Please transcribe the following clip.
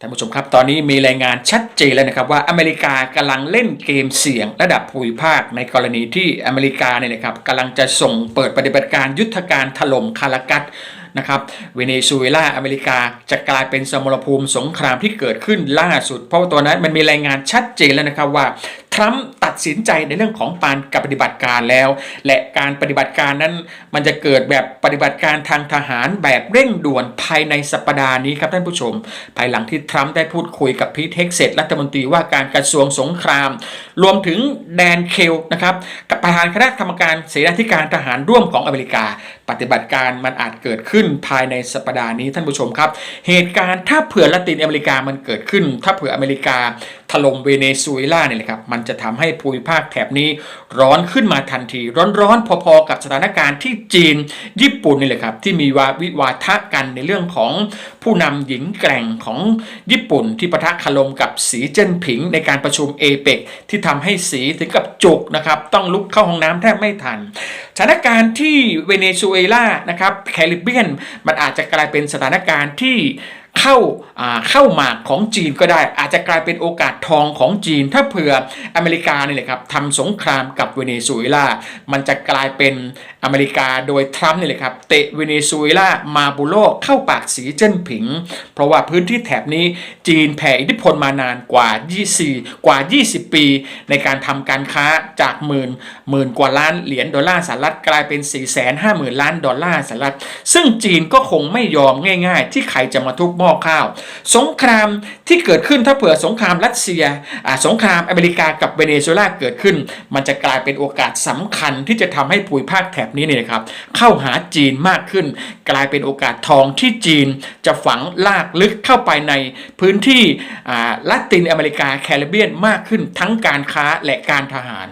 ท่านผู้ชมครับ ตอนนี้มีรายงานชัดเจนแล้วนะครับว่าอเมริกากำลังเล่นเกมเสี่ยง ระดับภูมิภาคในกรณีที่อเมริกาเนี่ยนะครับกำลังจะส่งเปิดปฏิบัติการยุทธการถล่มคารากัสนะครับเวเนซุเอลาอเมริกาจะกลายเป็นสมรภูมิสงครามที่เกิดขึ้นล่าสุด เพราะว่าตัวนั้นมันมีรายงานชัดเจนแล้วนะครับว่า ทรัมป์ตัดสินใจในเรื่องของปานการปฏิบัติการแล้ว และการปฏิบัติการนั้น มันจะเกิดแบบปฏิบัติการทางทหารแบบเร่งด่วนภายในสัปดาห์นี้ครับท่านผู้ชม ภายหลังที่ทรัมป์ได้พูดคุยกับพีทเฮกเซตรัฐมนตรีว่าการกระทรวงสงคราม รวมถึงแดนเคลนะครับกับประธานคณะกรรมการเสนาธิการทหารร่วมของอเมริกา ปฏิบัติการมันอาจเกิดขึ้นภายในสัปดาห์นี้ท่านผู้ชมครับ เหตุการณ์ถ้าเผื่อละตินอเมริกามันเกิดขึ้น ถ้าเผื่ออเมริกา ถล่มเวเนซุเอลาเนี่ยแหละครับมันจะทำให้ภูมิภาคแถบนี้ร้อนขึ้นมาทันที ร้อนๆ พอๆ กับสถานการณ์ที่จีน ญี่ปุ่นนี่แหละครับที่มีวาวิวาทะกันในเรื่องของผู้นำหญิงแกร่งของญี่ปุ่นที่ปะทะคารมกับสีเจิ้นผิงในการประชุมเอเปกที่ทำให้สีถึงกับจุกนะครับต้องลุกเข้าห้องน้ำแทบไม่ทันสถานการณ์ที่เวเนซุเอลานะครับแคริบเบียนมันอาจจะกลายเป็นสถานการณ์ที่ เข้าเข้าหมากของจีนก็ได้ อาจจะกลายเป็นโอกาสทองของจีน ถ้าเผื่ออเมริกาเนี่ยแหละครับทำสงครามกับเวเนซุเอลา มันจะกลายเป็นอเมริกาโดยทรัมป์เนี่ยแหละครับเตะเวเนซุเอลามาบุโลเข้าปากสีเจิ้นผิง เพราะว่าพื้นที่แถบนี้จีนแผ่อิทธิพลมานานกว่า 24 กว่า 20 ปี ในการทำการค้าจากหมื่นหมื่นกว่าล้านเหรียญดอลลาร์สหรัฐกลายเป็น 4 5 0 0 0 0 ล้านดอลลาร์สหรัฐซึ่งจีนก็คงไม่ยอมง่าย ๆ ที่ใครจะมาทุบหม้อข้าว สงครามที่เกิดขึ้นถ้าเผื่อสงครามรัสเซียสงครามอเมริกากับเวเนซุเอลาเกิดขึ้น มันจะกลายเป็นโอกาสสำคัญที่จะทำให้ภูมิภาคแถบนี้เนี่ยครับเข้าหาจีนมากขึ้น กลายเป็นโอกาสทองที่จีนจะฝังลากลึกเข้าไปในพื้นที่อ่าละตินอเมริกาแคริบเบียนมากขึ้นทั้งการค้าและการทหาร